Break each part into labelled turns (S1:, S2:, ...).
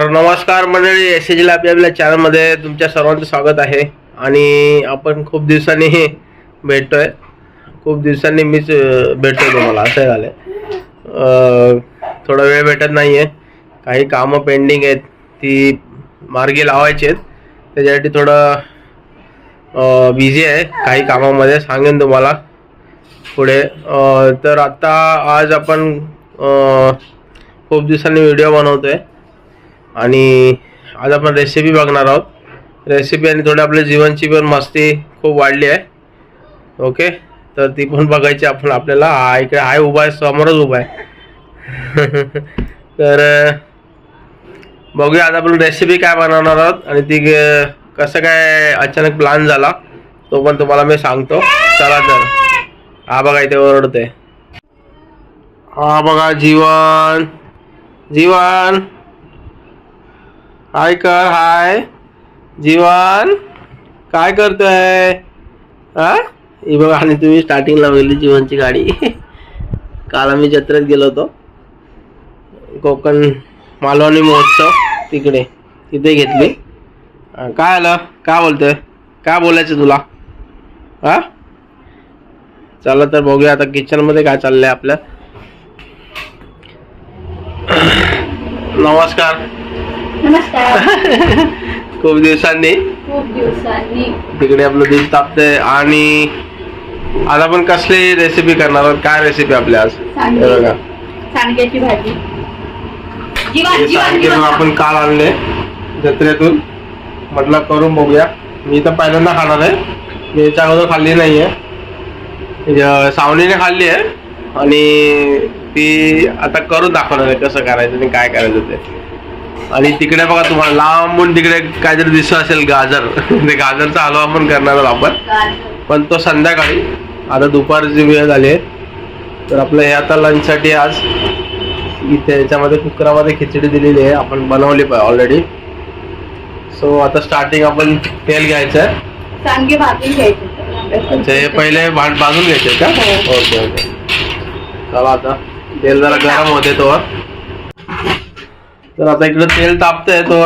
S1: तर नमस्कार मंडळी एस एच आपल्या आपल्या चॅनलमध्ये तुमच्या सर्वांचं स्वागत आहे. आणि आपण खूप दिवसांनी भेटतोय. खूप दिवसांनी मीच भेटतो भेटतोय तुम्हाला असं झालं आहे थोडा वेळ भेटत नाही आहे काही कामं पेंडिंग आहेत ती मार्गी लावायची आहेत. त्याच्यासाठी थोडं बिझी आहे काही कामामध्ये सांगेन तुम्हाला पुढे. तर आत्ता आज आपण खूप दिवसांनी व्हिडिओ बनवतोय. आणि आज आपण रेसिपी बघणार आहोत. रेसिपी आणि थोडी आपल्या जीवनची पण मस्ती खूप वाढली आहे. ओके तर ती पण बघायची आपण आपल्याला. हा इकडे हाय उभा आहे समोरच उभा आहे. तर बघूया आज आपण रेसिपी काय बनवणार आहोत आणि ती कसं काय अचानक प्लॅन झाला तो पण तुम्हाला मी सांगतो. चला तर. हा बघा इथे ओरडते हा बघा जीवन. जीवन. हाय कर हाय. जीवन काय करतोय? हा ही बघा आणि तुम्ही स्टार्टिंगला बघितली जीवनची गाडी. काल आम्ही जत्रेत गेलो होतो. कोकण मालवणी महोत्सव तिकडे तिथे घेतली. काय आलं? काय बोलतोय? काय बोलायचं तुला? हा चला तर बघूया आता किचनमध्ये काय चाललंय आपलं. नमस्कार.
S2: नमस्कार.
S1: खूप दिवसांनी.
S2: खूप दिवसांनी.
S1: तिकडे आपलं दिल तापतंय आणि आज आपण कसली रेसिपी करणार आहोत? काय रेसिपी आपल्या आज?
S2: सांडगे.
S1: हे बघा.
S2: सांडग्याची भाजी. जीवन
S1: हे
S2: जीवन
S1: सांडगे
S2: जीवन.
S1: मग आपण काल आणले. जत्रेतून. म्हटलं करून बघूया. मी तर पहिल्यांदा खाणार आहे. मी याच्या अगोदर खाल्ली नाहीये. ज- सावनीने खाल्ली आहे. आणि ती आता करून दाखवणार आहे कसं करायचं आणि काय करायचं ते. आणि तिकडे बघा तुम्हाला लांबून तिकडे काहीतरी दिसत असेल गाजर. ते गाजरचा हलवा पण करणार आहोत आपण. पण तो संध्याकाळी. आता दुपारची वेळ झाली आहे. तर आपलं हे आता लंचसाठी आज इथे याच्यामध्ये कुकरामध्ये खिचडी दिलेली आहे. आपण बनवली ऑलरेडी सो आता स्टार्टिंग आपण तेल घ्यायचं आहे
S2: सांडगे भाजून घ्यायचे.
S1: अच्छा हे पहिले भा- भाजून घ्यायचे का?
S2: हो.
S1: Okay okay. चला आता. तेल जरा गरम होते तो तर आता इकडे तेल तापतंय तो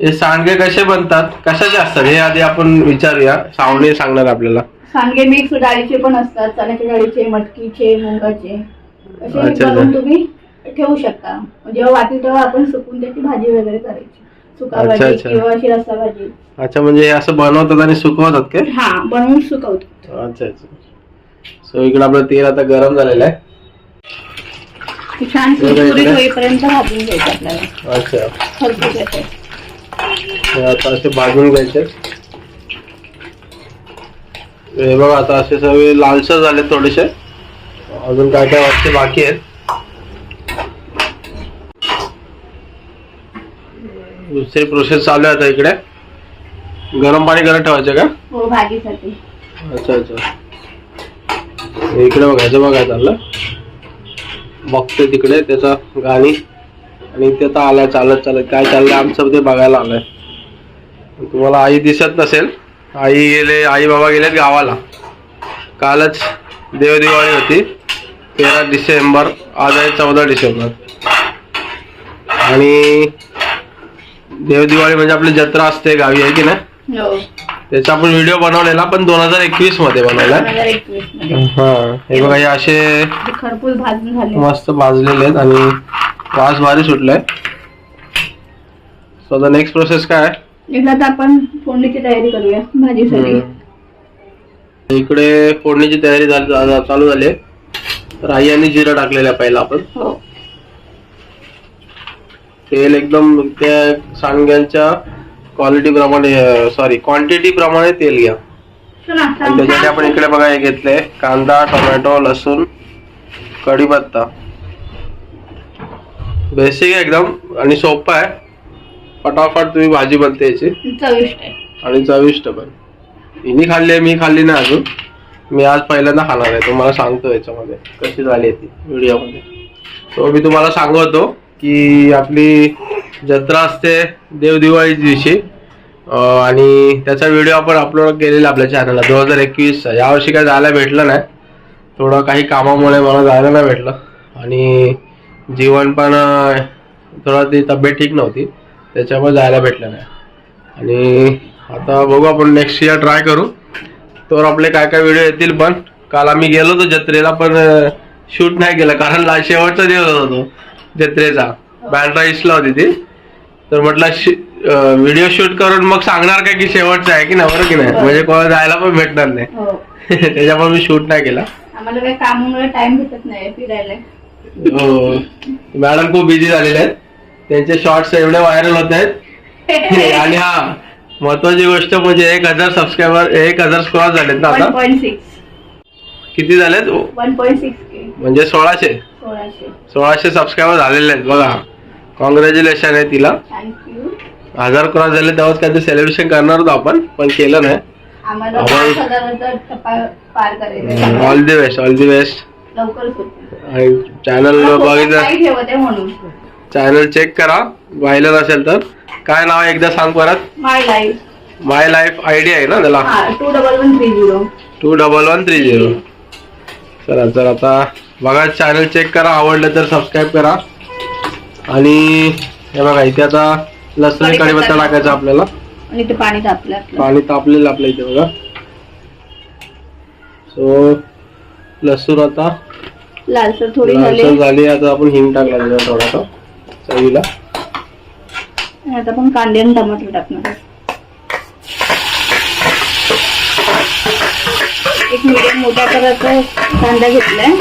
S1: हे सांडगे कसे बनतात? कशाचे असतात? हे आधी आपण विचारूया. सावणी सांगणार आपल्याला.
S2: सांडगे मिक्स डाळीचे पण असतात चण्याच्या डाळीचे मटकीचे मुंगाचे. असे
S1: अच्छा,
S2: बनवून
S1: अच्छा.
S2: तुम्ही ठेवू शकता. जेव्हा वाटेल तेव्हा आपण सुकून त्याची भाजी वगैरे करायची. सुका
S1: अच्छा,
S2: भाजी
S1: अच्छा.
S2: किंवा अशी रस्सा भाजी
S1: अच्छा म्हणजे हे असं बनवतात आणि सुकवतात काय
S2: हा बनवून सुकवतो
S1: अच्छा अच्छा. सो इकडे आपलं तेल आता गरम झालेलं आहे.
S2: छान. सुरसुरीत होईपर्यंत भाजून घ्यायचं आपल्याला
S1: अच्छा.
S2: खरपूस
S1: हे आता असे भाजून घ्यायचे. हे बघा आता असे सगळे लालसर झाले थोडेसे. अजून काय काय वाटते बाकी आहेत? दुसरी प्रोसेस चालू आहे आता इकडे. गरम पाणी करत ठेवायचं का?
S2: हो भाजीसाठी.
S1: अच्छा अच्छा. इकडे बघायचं बघा चाललं बघते तिकडे त्याचा गाणी. आणि ते तर आलाय चालत चालत. काय चाललंय आमचं ते बघायला आलंय. तुम्हाला आई दिसत नसेल. आई गेले आई बाबा गेलेत गावाला. कालच देवदिवाळी होती. तेरा डिसेंबर आज आहे चौदा डिसेंबर. आणि देवदिवाळी म्हणजे आपली जत्रा असते गावी आहे की नाही?
S2: हो.
S1: त्याचा आपण व्हिडिओ बनवलेला पण दोन हजार एकवीसमध्ये मध्ये. हा हे बघा हे असे
S2: ते खरपूस भाजून झाले.
S1: मस्त भाजलेले आहेत आणि वास भारी सुटलाय. सो आता नेक्स्ट प्रोसेस काय? आहे?
S2: एकदा तर आपण फोडणीची तयारी करूया भाजीसाठी.
S1: इकडे फोडणीची तयारी चालू झाली. तर आई आणि जिरं टाकलेलं आहे पहिला आपण.
S2: हो.
S1: तेल एकदम त्या सांडग्यांच्या क्वालिटी प्रमाणे सॉरी क्वांटिटी प्रमाणे तेल घ्या. आणि त्याच्यासाठी आपण इकडे बघा हे घेतलंय कांदा टोमॅटो लसूण कढीपत्ता. बेसिक आहे एकदम आणि सोपं आहे. फटाफट तुम्ही भाजी बनते याची. आणि चविष्ट पण. हिनी खाल्ली आहे मी खाल्ली नाही अजून. मी आज पहिल्यांदा खाणार आहे तुम्हाला सांगतो याच्यामध्ये. कशी झाली ती व्हिडिओमध्ये तो मी तुम्हाला सांगतो की आपली जत्रा असते देवदिवाळी दिवशी. आणि त्याचा व्हिडिओ आपण अपलोड केलेला आपल्या चॅनलला दोन हजार एकवीस यावर्षी काय जायला भेटलं नाही. थोडं काही कामामुळे मला जायला नाही भेटलं. आणि जीवन पण थोडं ती तब्येत ठीक नव्हती. त्याच्यामुळे जायला भेटलं नाही. आणि आता बघू आपण नेक्स्ट इयर ट्राय करू. तर आपले काय काय व्हिडिओ येतील पण काल आम्ही गेलो होतो जत्रेला पण शूट नाही केलं. कारण शेवटचा दिवस होता तो जत्रेचा. बँड्रा होती ती. तर म्हटलं व्हिडिओ शूट करून मग सांगणार काय की शेवटचा आहे की नाही? बरं की नाही? म्हणजे कोणाला जायला पण भेटणार नाही.
S2: हो.
S1: त्याच्यामुळे मी शूट नाही केला.
S2: आम्हाला काही कामामुळे टाइम भेटत नाही फिरायला.
S1: हो. मॅडम खूप बिझी झालेले आहेत. त्यांचे शॉर्ट्स एवढे व्हायरल होत आहेत. आणि हा महत्वाची गोष्ट म्हणजे एक हजार सबस्क्रायबर एक हजार क्रॉस झालेत ना आता? किती झालेत?
S2: One point six K.
S1: म्हणजे सोळाशे.
S2: सोळाशे.
S1: सोळाशे सबस्क्रायबर झालेले आहेत बघा. कॉंग्रॅच्युलेशन आहे तिला. हजार क्रॉस झाले तेव्हाच काहीतरी सेलिब्रेशन करणार होतो आपण पण केलं नाही. All the best all the best channel बघितलं. चॅनल चेक करा पाहिलं नसेल तर. काय नाव आहे एकदा सांग परत.
S2: My life
S1: my life I D आहे ना त्याला?
S2: Two double one three zero
S1: two double one three zero चला तर आता बघा चॅनल चेक करा आवडलं तर सबस्क्राईब करा. आणि हे बघा इथे आता लसूण
S2: कढीपत्ता
S1: टाकायचा आपल्याला.
S2: आणि ते पाणी तापलं आपलं.
S1: पाणी तापलेलं आपल्या इथे बघा. सो लसूण आता
S2: लालसर थोडी झाली
S1: लालसर झाली. आता आपण हिंग टाकला त्याच्यात थोडासा चवीला.
S2: आणि आता आपण कांदे आणि टमाटर टाकणार एक मीडियम मोठ्या आकाराचा कांदा घेतलाय.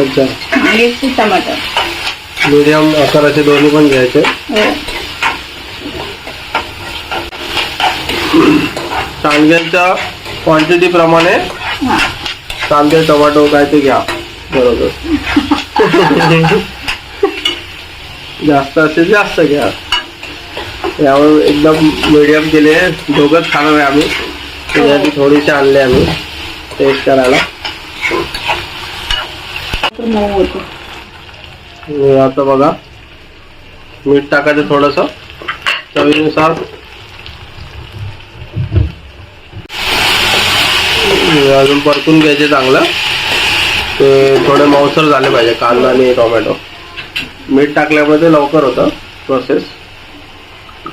S1: अच्छा.
S2: आणि एक टमाटर.
S1: मीडियम आकाराचे दोन्ही पण घ्यायचे.
S2: हो
S1: सांडग्यांच्या क्वांटिटी प्रमाणे कांदे टोमॅटो काय ते घ्या. बरोबर. जास्त असेल जास्त घ्या. यावर एकदम मिडियम केले. दोघंच खाणार आहे आम्ही. त्यासाठी थोडीशी आणले आम्ही. टेस्ट करायला. आता बघा. मीठ टाकायचं थोडस. चवीनुसार. अजून परतून घ्यायचे चांगलं. ते थोडे मऊसर झाले पाहिजे कांदा आणि टोमॅटो. मीठ टाकल्यामुळे ते लवकर होतं प्रोसेस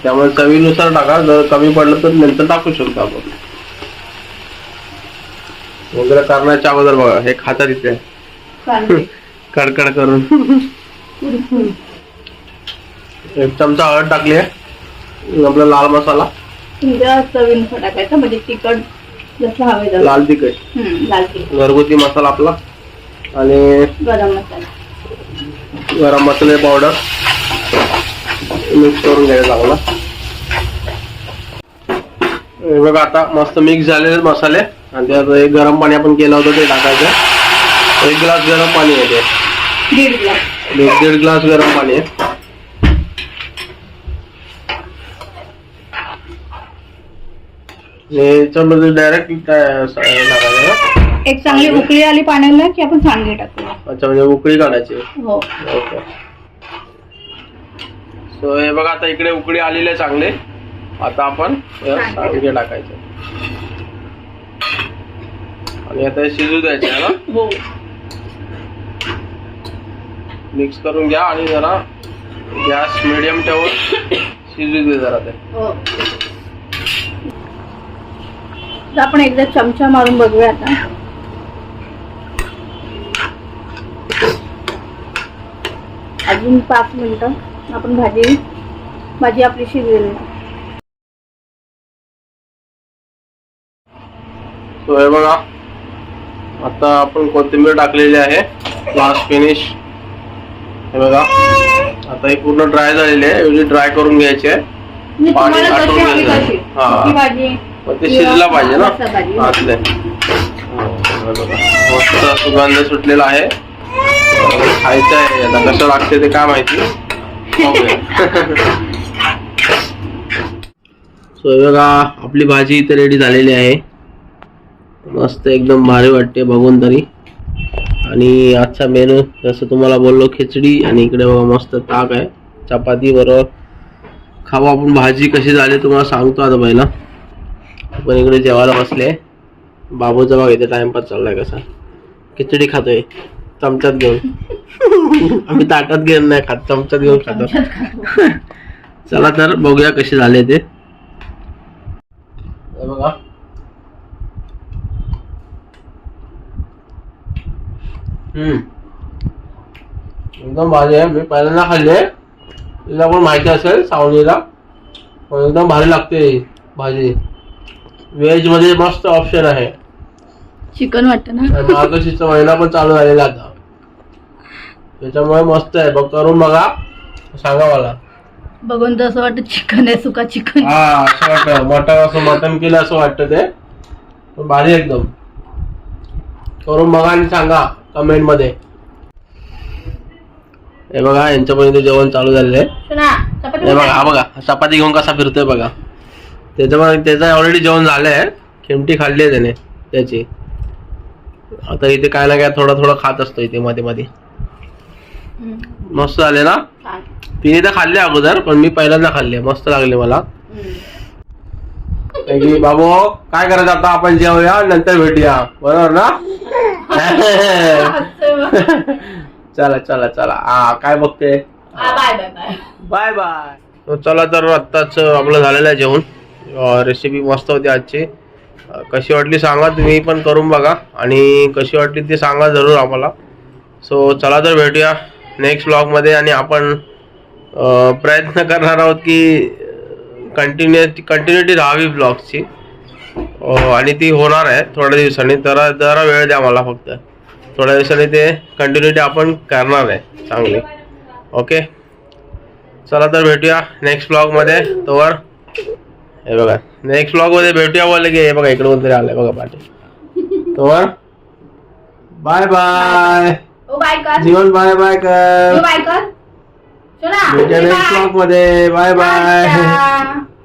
S1: त्यामुळे चवीनुसार टाका. जर कमी पडलं तर नंतर टाकू शकतो आपण. वगैरे करण्याच्या अगोदर बघा हे खाता तिथे कडकड करून. एक चमचा हळद टाकली आहे. आपला लाल मसाला.
S2: चवीनुसार टाकायचं म्हणजे तिखट जसं हवे
S1: लाल तिखट.
S2: हम्म, लाल तिखट.
S1: घरगुती मसाला आपला. आणि
S2: गरम मसाला.
S1: गरम मसाले पावडर मिक्स करून घ्यायचा चांगला हे बघा आता मस्त मिक्स झालेले मसाले. आणि त्यात एक गरम पाणी आपण केलं होतं ते टाकायचं. एक ग्लास गरम पाणी आहे ते
S2: दीड ग्लास.
S1: दीड दीड ग्लास गरम पाणी. आहे याच्यामध्ये डायरेक्ट टाकायचं
S2: एक चांगली उकळी आली पाण्याला की आपण टाकूया
S1: अच्छा म्हणजे उकळी काढायची.
S2: हो.
S1: ओके. सो हे बघा आता इकडे उकळी आलेले चांगले. आता आपण सांडगे. टाकायचे. आणि आता हे शिजू द्यायचे ना?
S2: हो.
S1: मिक्स करून घ्या आणि जरा गॅस मिडियम ठेवून शिजू दे जरा ते.
S2: हो. तर आपण एकदा चमचा मारून बघूया आता. अजून पाच मिनिटं आपण भाजी भाजी आपली शिजलेली
S1: बघा आता आपण कोथिंबीर टाकलेली आहे. लास्ट फिनिश हे बघा आता ही पूर्ण ड्राय झालेली आहे. एवढी ड्राय करून घ्यायची आहे.
S2: म्हणजे
S1: पाणी
S2: हवी
S1: घ्यायचं. हा. पण ते शिजला पाहिजे ना. आतले हो. मस्त सुगंध सुटलेला आहे. खायचं आहे. आता कसं लागते ते काय माहिती? सो हे बघा आपली भाजी इथे रेडी झालेली आहे. मस्त एकदम भारी वाटते बघून तरी. आणि आजचा मेनू जसं तुम्हाला बोललो खिचडी आणि इकडे बघा मस्त ताक आहे. चपाती बरोबर. खाऊ आपण भाजी कशी झाली तुम्हाला सांगतो आता पहिला. आपण इकडे जेवायला बसले. बाबूचा बघा इथे टाइमपास चाललाय कसा. खिचडी खातोय. चमच्यात घेऊन. आम्ही ताटात घेऊन नाही खात चमच्यात घेऊन खातो. चला तर बघूया कसे झाले ते. बघा. एकदम भारी आहे. मी पहिल्यांदा खाल्ले तिला पण माहिती असेल सावणीला पण एकदम भारी लागते भाजी. व्हेजमध्ये मस्त ऑप्शन आहे.
S2: चिकन वाटतं ना?
S1: महिना पण चालू झालेला आता. त्याच्यामुळे मस्त आहे. बघ करून बघा. सांगा मला.
S2: बघून तर असं वाटतं चिकन आहे सुका चिकन
S1: हा असं वाटतं. मटन असं मटन केलं असं वाटतं ते. पण भारी एकदम. करून बघा आणि सांगा. कमेंटमध्ये हे बघा यांच्यापर्यंत जेवण चालू झालेलं आहे. हे बघा हा बघा चपाती घेऊन कसा फिरतोय बघा. त्याच्यामुळे त्याचं ऑलरेडी जेवण झालंय. खिमटी खाल्ली आहे त्याने त्याची. आता इथे काय ना काय थोडं थोडं खात असतो इथे मध्ये मध्ये. मस्त झाले ना? तिने तर खाल्ले अगोदर पण मी पहिल्यांदा खाल्ले मस्त लागले मला. बाबू काय करायचं आता? आपण जेवूया नंतर भेटूया. बरोबर ना? चला चला चला. हा काय बघते
S2: bye bye bye.
S1: Bye bye. चला तर आत्ताच आपलं झालेलं आहे जेवण. रेसिपी मस्त होती आजची. कशी वाटली सांगा तुम्ही पण करून बघा. आणि कशी वाटली ती सांगा जरूर आम्हाला. सो चला तर भेटूया नेक्स्ट ब्लॉगमध्ये आणि आपण प्रयत्न करणार आहोत की कंटिन्यू कंटिन्युटी राहावी ब्लॉगची आणि ती होणार आहे थोड्या दिवसांनी. तर जरा वेळ द्या मला फक्त. थोड्या दिवसांनी ते कंटिन्युटी आपण करणार आहे चांगली. ओके? चला तर भेटूया नेक्स्ट ब्लॉगमध्ये. तोवर हे बघा. नेक्स्ट ब्लॉगमध्ये भेटूया बोलले की हे बघा इकडे कोणतरी आलंय बघा पाठी. तोवर बाय बाय
S2: कर.
S1: जीवन बाय बाय कर.
S2: बाय कर चला
S1: भेटूया नेक्स्ट ब्लॉगमध्ये बाय बाय
S2: बाय